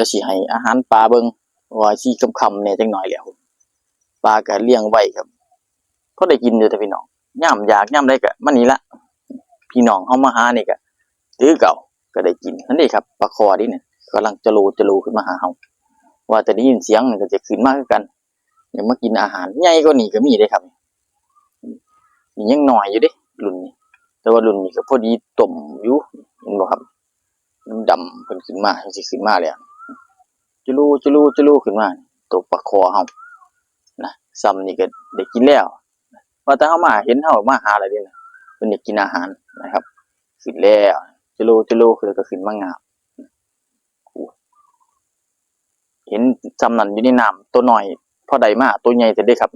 ก็สิให้อาหารปลาเบิงว่าสิค่ำๆแหน่ยจังหน่อยแหล้วปลาก็เลี้ยงไว้ครับพอได้กินอยู่แต่พี่น้องย่ามอยากย่ามใดก็มานี่ละพี่น้องเฮามาหาเนี่ก็ถือเก่าก็ได้กินนั่นเองครับปลาคอนี่เนี่ยกำลังจะโลจะโลขึ้นมาหาเฮาว่าแต่ได้ยินเสียงก็จะขึ้นมาคือกันอยากมากินอาหารใหญ่กว่านี้ก็มีเด้ครับนี่ยังหน้อยอยู่ด้รุ่นนี้แต่ว่ารุ่นนี้ก็พอดีต้มอยู่เห็นบ่ครับน้ำดำเพิ่นขึ้นมาจังสิขึ้นมาแล้ว จุลูจุลูจุลูขึ้นมาตัวปลาคอเฮานะซ้ำนี่ก็ได้กินแล้วว่าแต่เฮามาเห็นเฮามาหาอะไรเด้นะเพิ่นอยากกินอาหารนะครับขึ้นแล้วจุลูจุลูคือก็ขึ้นมางามเห็นซ้ำนันอยู่ในน้ำตัวหน้อยพอใดมาตัวใหญ่จะได้ครับ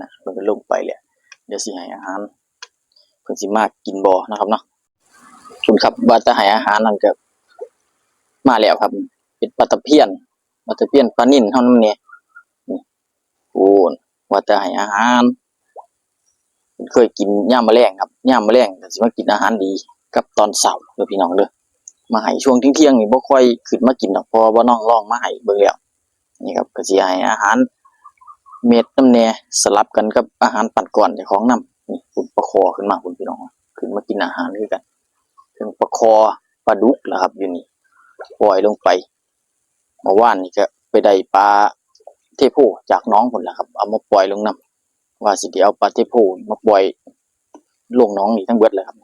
นะมันก็ลงไปแล้วเดี๋ยวสิให้อาหารเพิ่นสิมากกินบ่อนะครับเนาะคุณครับว่าจะให้อาหารนั่นก็ มาแล้วครับ เป็นปลาตะเพียนปลาตะเพียนปลานิ่นเท่านั้นเนี่ยนี่โอ้ว่าจะให้อาหาร เคยกินย่ามแมลงครับย่ามแมลงก็สิมากินอาหารดีกับตอนเช้าเด้อพี่น้องเด้อมาให้ช่วงเที่ยงๆนี่บ่ค่อยขึ้นมากินดอกเพอบ่น้องลองมาให้เบิ่งแล้วนี่ครับก็สิให้อาหาร เม็ดน้ำแน่สลับกันกับอาหารปั่นก่อนเจ้าของน้ำนี่คุณประคอขึ้นมาคุณพี่น้อง ขึ้นมากินอาหารด้วยกันถึงประคอปลาดุกแล้วครับอยู่นี่ ปล่อยลงไปเมื่อวานนี่ก็ไปได้ปลาเทโพจากน้องคนละครับ เอามาปล่อยลงน้ำว่าสิเดี๋ยวปลาเทโพมาปล่อยลงน้องนี่ทั้งเบิดเลยครับ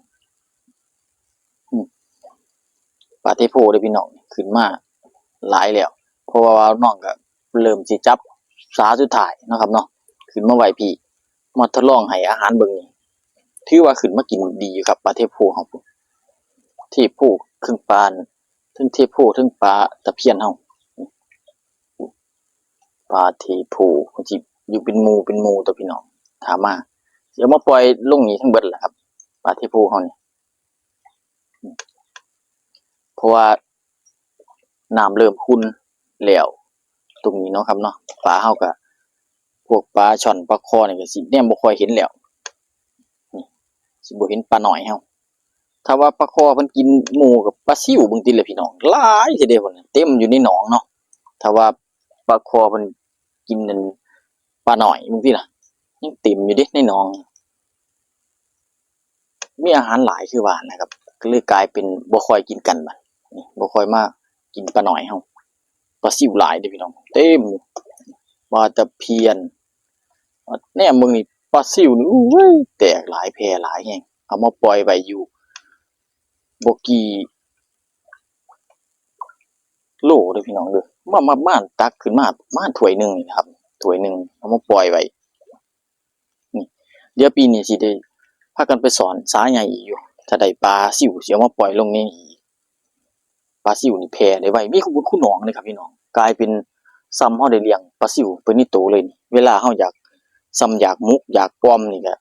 ปลาเทโพได้พี่น้องขึ้นมาหลายแล้ว เพราะว่าน้องก็เริ่มสิจับสาสุดท้ายนะครับเนาะขึ้นมาไหวพี่มาทดลองให้อาหารเบิ่งนี่ถือว่าขึ้นมากินดีอยู่ครับปลาเทพโพของผมเทพโพครึ่งปลา ทั้งเทพโพทั้งปลาตะเพียนเฮาปลาเทพโพมันสิอยู่เป็นมูเป็นมูตัวพี่น้องถามมาเดี๋ยวมาปล่อยลุงนี้ทั้งเบิดแหละครับปลาเทพโพเฮานี่เพราะว่าน้ำเริ่มขุ่นแล้วตรงนี้เนาะครับเนาะปลาเฮาก็พวกปลาช่อนปลาคอนี่ก็สิแนมบ่ค่อยเห็นแล้วนี่สิบ่เห็นปลาหน่อยเฮา ถ้าว่าปลาคอเพิ่นกินหมูกับปลาซิวบิ่งติเลยพี่น้องหลายทีเดียวพุ่นเต็มอยู่ในหนองเนาะถ้าว่าปลาคอเพิ่นกินนั่นปลาหน่อยบิ่งติล่ะยังเต็มอยู่เด้ในหนอง มีอาหารหลายคือว่านะครับก็เลยกลายเป็นบ่ค่อยกินกันบัดนี่บ่ค่อยมากินปลาหน่อยเฮาปลาซิวหลายเด้พี่น้อง เต็มอยู่าตะเพียนแน่มึงนี่ปลาซิวนี่แตกหลายแพรหลายแฮงเอามาปล่อยไว้อยู่ บกี่โลเด้อพี่น้องเด้อมามาม่านตักขึ้นมาประมาณถ้วยหนึงนี่นะครับถ้วยหนึ่งเอามาปล่อยไว้นี่เดี๋ยวปีนี้สิได้พากันไปสอนสาใหญ่อยู่ ถ้าได้ปลาซิวสิเอามาปล่อยลงนี่ปลาซิวนี่แพร่ได้ไว้มีคุณบุญคุณหนองเลยครับพี่น้องกลายเป็นซ้ำเฮาได้เลี้ยงปลาซิวเป็นนิโตเลยนี่เวลาเฮาอยากซ้ำอยากมุกอยากปลอมนี่ก็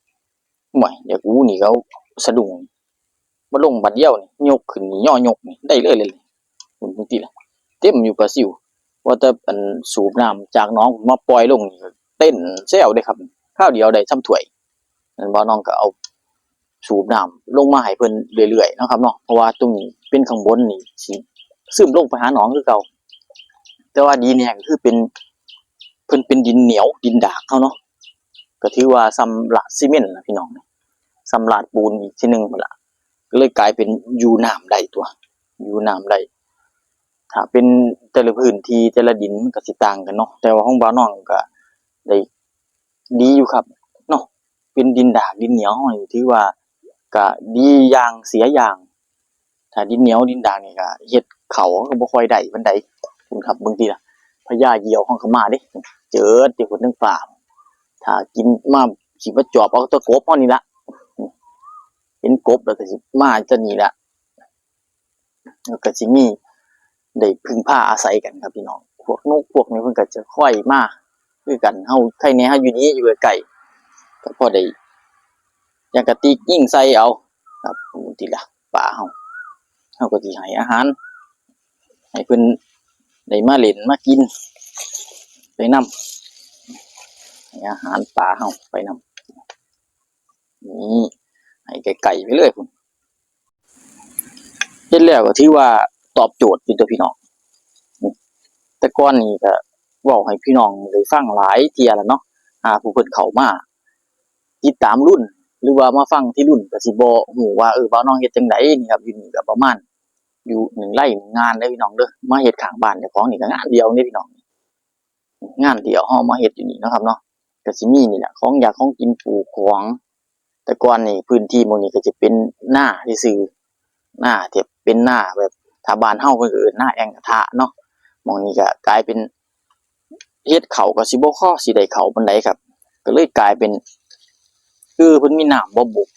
ห่วยอยากอู้นี่ก็เอาสะดุ้ง มาลงบัดเดียวนี่ยกขึ้นนี่ย่อยกนี่ได้เลยเลยคุณบางทีละเต็มอยู่ปลาซิวว่าแต่อันสูบน้ำจากน้องมาปล่อยลงเต้นแซวเด้ครับข้าวเดียวได้ซ้ำถ้วยนั่นบ่น้องก็เอาสูบน้ำลงมาให้เพิ่นเรื่อยๆนะครับเนาะเพราะว่าตรงนี้เป็นข้างบนนี่สิซึมลงไปหาหนองคือเก่าแต่ว่าดีเนี่ยคือเป็นเพิ่นเป็นดินเหนียวดินดากเขาเนาะก็ถือว่าสำลาดซีเมนต์นะพี่น้องสำลาดปูนอีกทีหนึงพุ่นล่ะ ก็เลยกลายเป็นอยู่น้ำได้ตัวอยู่น้ำได้ถ้าเป็นแต่ละพื้นที่แต่ละดินมันก็สิต่างกันเนาะแต่ว่าห้องบ้านน้องก็ได้ดีอยู่ครับเนาะเป็นดินดากดินเหนียวเฮานี่ถือว่าก็ดีอย่างเสียอย่างถ้าดินเหนียวดินด่างนี่ก็เฮ็ดเขาก็บ่ค่อยได้ปานใดคุณครับบางทีล่ะพญาเหยี่ยวของขามาเด้เจอที่คนทั้งป่าถ้ากินมาสิมาจอบเอาตะกบเฮานี่ละ เห็นกบแล้วก็สิมาจะนี่ละแล้วก็สิมีได้พึ่งพาอาศัยกันครับพี่น้อง พวกนกพวกนี้เพิ่นก็จะค่อยมาคือกันเฮาใครแหน่เฮาอยู่นี้อยู่ใกล้ๆก็พอได้อย่างกะติกยิ่งใส่เอาครับทีละปลาเฮาเฮาก็สิให้อาหาร ให้เพิ่นได้มาเล่นมากินไปนำให้อาหารปลาเฮาไปนำนี่ ให้ไก่ๆไปเลยพุ่นเฮ็ดแล้วก็ถือว่าตอบโจทย์อยู่ตัวพี่น้องแต่ก่อนนี่ก็เว้าให้พี่น้องได้ฟังหลายเทียแล้วเนาะหาผู้เพิ่นเข้ามาติดตามรุ่น หรือว่ามาฟังที่รุ่นก็สิบ่ฮู้ว่าเออบ่าวน้องเฮ็ดจังไดนี่ครับอยู่นี่ก็ประมาณอยู่หนึ่งไร่หนึ่งงานเด้พี่น้องเด้อมาเฮ็ดข้างบ้านเจ้าของนี่ก็งานเดียวนี่พี่น้องงานเดียวเฮามาเฮ็ดอยู่นี่นะครับเนาะก็สิมีนี่แหละของอยากของกินปลูกของ แต่ก่อนนี่พื้นที่หมู่นี้ก็จะเป็นหน้าที่ซื่อหน้าที่เป็นหน้าแบบถาบานเฮ้าเพิ่นก็เอิ้นหน้าแองกระทะเนาะหมองนี้ก็กลายเป็นเฮ็ดเขาก็สิบ่พอสิได้เขาปานใดครับ ก็เลยกลายเป็นคือเพิ่นมีน้ำบ่บุก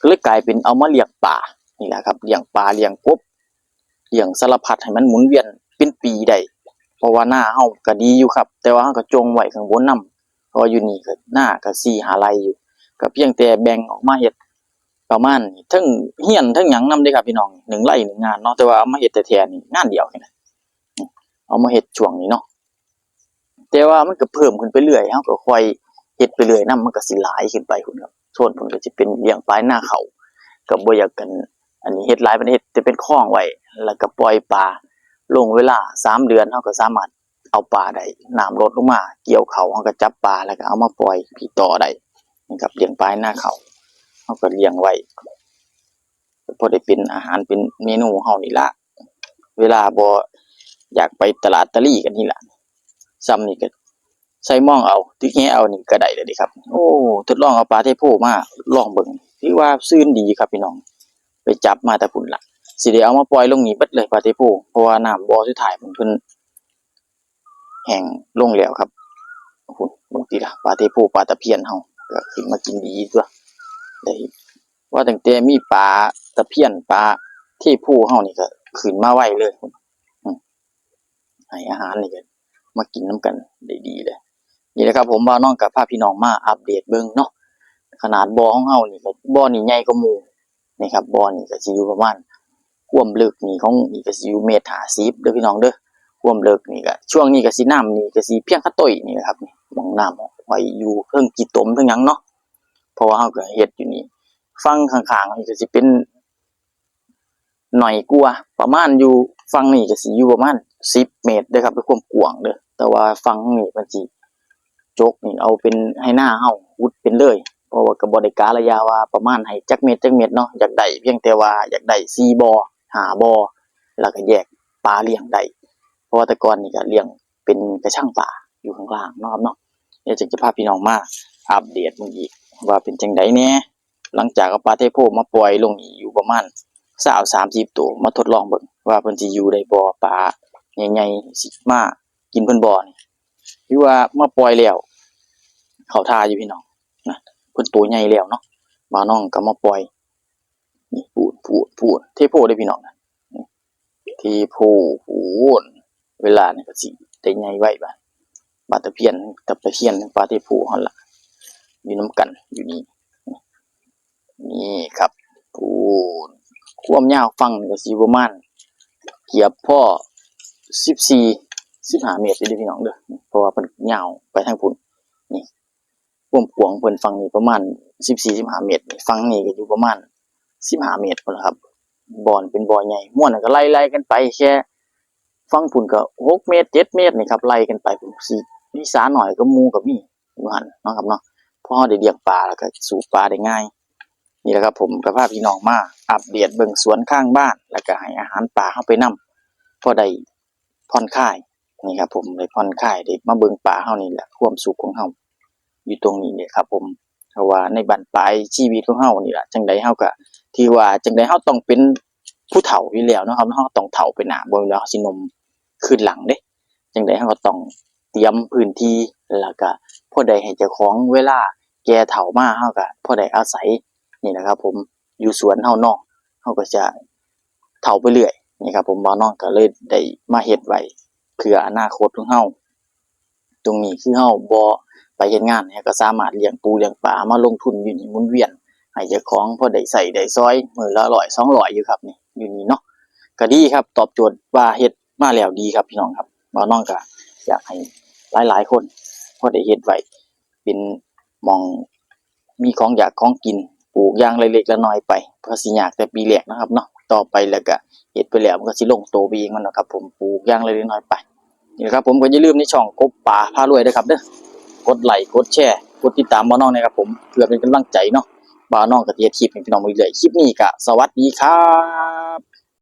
ก็เลยกลายเป็นเอามาเลี้ยงปลานี่แหละครับเลี้ยงปลาเลี้ยงกบเลี้ยงสารพัดให้มันหมุนเวียนเป็นปีได้เพราะว่าหน้าเฮาก็ดีอยู่ครับ แต่ว่าเฮาก็จงไว้ข้างบนนํเพราะอยู่นี่ก็หน้าก็4 5ไรอยู่ ก็เพียงแต่แบ่งออกมาเฮ็ดประมาณนี้ทั้งเฮียนทั้งหยังนํเด้ครับพี่น้องหนึ่งไร่หนึ่งงานเนาะแต่ว่าเอามาเฮ็ดแต่แท้ๆนี่งานเดียวนี่นะเอามาเฮ็ดช่วงนี้เนาะแต่ว่ามันก็เพิ่มขึ้นไปเรื่อยเฮาก็ค่อยเฮ็ดไปเรื่อยนํมันก็สิหลายขึ้นไปพุ่นครับส่วนเพิ่นก็สิเป็นเลี้ยงปลายหน้าเขาก็บ่อยากกัน อันนี้เฮ็ดหลายประเทศจะเป็นคลองไว้แล้วก็ปล่อยปลาลงเวลาสามเดือนเฮาก็สามารถเอาปลาได้น้ำลดลงมา เกี่ยวเขาเฮาก็จับปลาแล้วก็เอามาปล่อยพี่ต่อได้ นะครับเลี้ยงปลายหน้าเขาเขาก็เลี้ยงไว้พอได้เป็นอาหารเป็นเมนูเฮานี่ละเวลาบ่อยากไปตลาดตะลี่กันนี่ละซ้ำนี่ก็ใส่มองเอาที่แงเอานี่ก็ได้เลยดิครับ โอ้ทดลองเอาปลาเทโพมาลองเบิ่งที่ว่าซื่นดีครับพี่น้อง ไปจับมาแต่พุ่นละสิได้เอามาปล่อยลงนี่เบิดเลยปลาเทโพเพราะว่าน้ำบ่อสุดท้ายเพิ่นเพิ่นแห้งลงแล้วครับโอ้โหบางทีละปลาเทโพปลาตะเพียนเฮา ก็ขึ้นมากินดีตัวได้ว่าตั้งแต่มีปลาตะเพียนปลาที่ผู้เฮานี่ก็ขึ้นมาไวเลยให้อาหารนี่ก็มากินน้ำกันได้ดีเลยนี่แหละครับผมว่าน้องกับพาพี่น้องมาอัปเดตเบิ่งเนาะขนาดบ่อของเฮานี่ก็บ่อนี่ใหญ่กว่าหมู่นี่ครับบ่อนี่ก็สิอยู่ประมาณความลึกนี่ของนี่ก็สิอยู่เมตร50เด้อพี่น้องเด้อความลึกนี่ก็ช่วงนี้ก็สิน้ำนี่ก็สิเพียงคัต้อยนี่แหละครับนี่มองน้ำ ไว้อยู่เพิ่งกี่ตมเพิ่งยังเนาะเพราะว่าเฮาก็เฮ็ดอยู่นี่ฟังข้างๆนี่ก็สิเป็นหน่อยกว่าประมาณอยู่ฟังนี่ก็สิอยู่ประมาณ10เมตรเด้อครับเป็นความกว้างเด้อแต่ว่าฟังนี่มันสิจกนี่เอาเป็นให้หน้าเฮาอุดเป็นเลย เพราะว่าก็บ่ได้การะยะว่าประมาณให้จักเม็ดจักเม็ดเนาะอยากได้เพียงแต่ว่าอยากได้4บ่อ5บ่อแล้วก็แยกปลาเลี้ยงได้เพราะว่าแต่ก่อนนี่ก็เลี้ยงเป็นกระชังปลาอยู่ข้างล่างเนาะครับเนาะ เดี๋ยวจะจะพาพี่น้องมาอัปเดตมึงอีก ว่าเป็นจังไดแหน่ยหลังจากปลาเทโพมาปล่อยลงอยู่ประมาณ20 30ตัวมาทดลองเบิ่งว่าเพิ่นสิอยู่ได้บ่อปลาใหญ่ๆสิมากินเพิ่นบ่อนี่หรือว่ามาปล่อยแล้วเขาทาอยู่พี่น้องนะเพิ่นตัวใหญ่แล้วเนาะบาน้องก็มาปล่อยนี่พูดพูดพูดเทโพได้พี่น้องนะเทโพพูดเวลานี่ก็สิได้ใหญ่ไว้บา ดบาดตะเพียนกับตะเพียนปลาเทโพหั่นละอยู่นํกันอยู่นี่นี่ครับพูดควมยาวฟังก็สิประมาณเกียบพ่อ14สิบห้าเมตรเด้อพี่น้องเด้อเพราะว่าเพิ่นยาวไปทางพุ่นนี่ควมกวงเพิ่นฝั่งนี้ประมาณสิบสี่สิบห้าเมตรนี่ฝั่งนี้ก็อยู่ประมาณสิบห้าเมตรพุ่นล่ะครับบอนเป็นบ่อใหญ่ม่วนก็ไล่ๆกันไปแค่ฝั่งพุ่นก็หกเมตรเจ็ดเมตรนี่ครับไล่กันไปพุ่นสิ มีสาหน่อยก็มู่ก็มีอยู่หันเนาะครับเนาะพ่อเราได้เลี้ยงปลาแล้วก็สูบปลาได้ง่าย นี่แหละครับผมก็พาพี่น้องมาอัปเดตเบิ่งสวนข้างบ้าน แล้วก็ให้อาหารปลาเข้าไปนํพอได้ผ่อนคลายนี่ครับผมได้ผ่อนคลายได้มาเบิ่งป่าเฮานี่แหละความสุขของเฮาอยู่ตรงนี้เนี่ยครับผมเพราะว่าในบั้นปลายชีวิตของเฮานี่แหละจังไดเฮาก็ที่ว่าจังไดเฮาต้องเป็นผู้เฒ่าอยู่แล้วเนาะครับเฮาต้องเฒ่าไปหน้าบ่แล้วสินมขึ้นหลังเด้จังไดเฮาก็ต้อง เตรียมพื้นที่แล้วก็พอได้ให้เจ้าของเวลาแก่เฒ่ามาเฮาก็พอได้อาศัยนี่นะครับ ผมอยู่สวนเฮาเนาะเฮาก็จะเฒ่าไปเรื่อยนี่ครับ ผมบ่าวน้องก็เลยได้มาเฮ็ดไว้เพื่ออนาคตของเฮาตรงนี้คือเฮาบ่ไปเฮ็ดงานเนี่ยก็สามารถเลี้ยงปูเลี้ยงปลามาลงทุนอยู่นี่หมุนเวียนให้เจ้าของพอได้ใช้ได้ซอยมื้อละ100 200อยู่ครับนี่อยู่นี่เนาะก็ดีครับ ตอบโจทย์ว่าเฮ็ดมาแล้วดีครับพี่น้องครับบ่าวน้องก็อยากให้ หลายๆคนพอได้เฮ็ดไว้เป็นมองมีของอยากของกินปลูกย่างเล็กๆละน้อยไปเพราะสิยากแต่ปีแรกนะครับเนาะต่อไปแล้วก็เฮ็ดไปแล้วมันก็สิลงโตไปเองมันนะครับผมปลูกย่างเล็กๆน้อยไปนี่แหละครับผมก็อย่าลืมในช่องกบป่าพารวยด้วยครับเด้อกดไลค์กดแชร์กดติดตามบ่าน้องนะครับผมเพื่อเป็นกำลังใจเนาะบ่าน้องก็สิเฮ็ดคลิปให้พี่น้องเรื่อยคลิปนี้ก็สวัสดีครับ